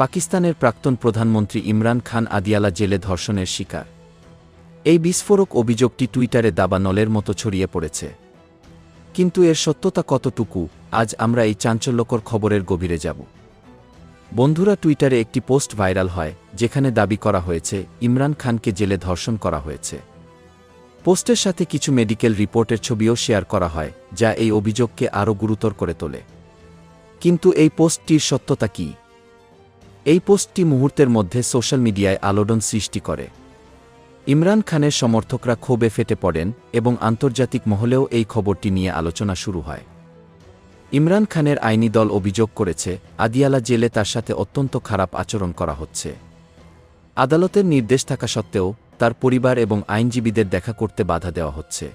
পাকিস্তানের প্রাক্তন প্রধানমন্ত্রী ইমরান খান আদিয়ালা জেলে ধর্ষণের শিকার। এই বিস্ফোরক অভিযোগটি টুইটারে দাবানলের মতো ছড়িয়ে পড়েছে। কিন্তু এর সত্যতা কতটুকু, আজ আমরা এই চাঞ্চল্যকর খবরের গভীরে যাব। বন্ধুরা, টুইটারে একটি পোস্ট ভাইরাল হয়, যেখানে দাবি করা হয়েছে, ইমরান খানকে জেলে ধর্ষণ করা হয়েছে। পোস্টের সাথে কিছু মেডিকেল রিপোর্টের ছবিও শেয়ার করা হয়, যা এই অভিযোগকে আরও গুরুতর করে তোলে। কিন্তু এই পোস্টটির সত্যতা কী? এই পোস্টটি মুহূর্তের মধ্যে সোশ্যাল মিডিয়ায় আলোড়ন সৃষ্টি করে। ইমরান খানের সমর্থকরা ক্ষোভে ফেটে পড়েন এবং আন্তর্জাতিক মহলেও এই খবরটি নিয়ে আলোচনা শুরু হয়। ইমরান খানের আইনি দল অভিযোগ করেছে, আদিয়ালা জেলে তার সাথে অত্যন্ত খারাপ আচরণ করা হচ্ছে। আদালতের নির্দেশ থাকা সত্ত্বেও, তার পরিবার এবং আইনজীবীদের দেখা করতে বাধা দেওয়া হচ্ছে।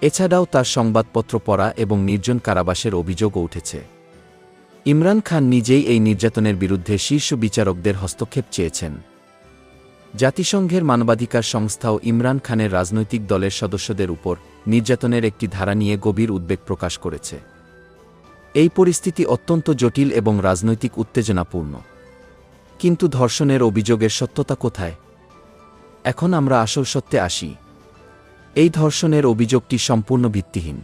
এছাড়াও তার সংবাদপত্র পড়া এবং নির্জন কারাবাসের অভিযোগও উঠেছে। ইমরান খান নিজেই এই নির্যাতনের বিরুদ্ধে শীর্ষ বিচারকদের হস্তক্ষেপ চেয়েছেন। জাতিসংঘের মানবাধিকার সংস্থাও ইমরান খানের রাজনৈতিক দলের সদস্যদের উপর নির্যাতনের একটি ধারা নিয়ে গভীর উদ্বেগ প্রকাশ করেছে। এই পরিস্থিতি অত্যন্ত জটিল এবং রাজনৈতিক উত্তেজনাপূর্ণ। কিন্তু ধর্ষণের অভিযোগের সত্যতা কোথায়? এখন আমরা আসল সত্যে আসি। এই ধর্ষণের অভিযোগটি সম্পূর্ণ ভিত্তিহীন।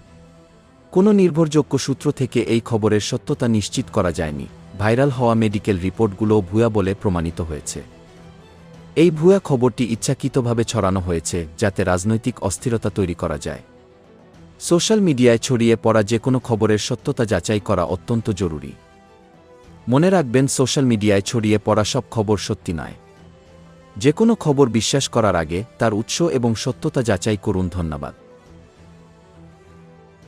কোনো নির্ভরযোগ্য সূত্র থেকে এই খবরের সত্যতা নিশ্চিত করা যায়নি। ভাইরাল হওয়া মেডিকেল রিপোর্টগুলো ভুয়া বলে প্রমাণিত হয়েছে। এই ভুয়া খবরটি ইচ্ছাকৃতভাবে ছড়ানো হয়েছে, যাতে রাজনৈতিক অস্থিরতা তৈরি করা যায়। সোশ্যাল মিডিয়ায় ছড়িয়ে পড়া যে কোনো খবরের সত্যতা যাচাই করা অত্যন্ত জরুরি। মনে রাখবেন, সোশ্যাল মিডিয়ায় ছড়িয়ে পড়া সব খবর সত্যি নয়। যে কোনো খবর বিশ্বাস করার আগে তার উৎস এবং সত্যতা যাচাই করুন। ধন্যবাদ।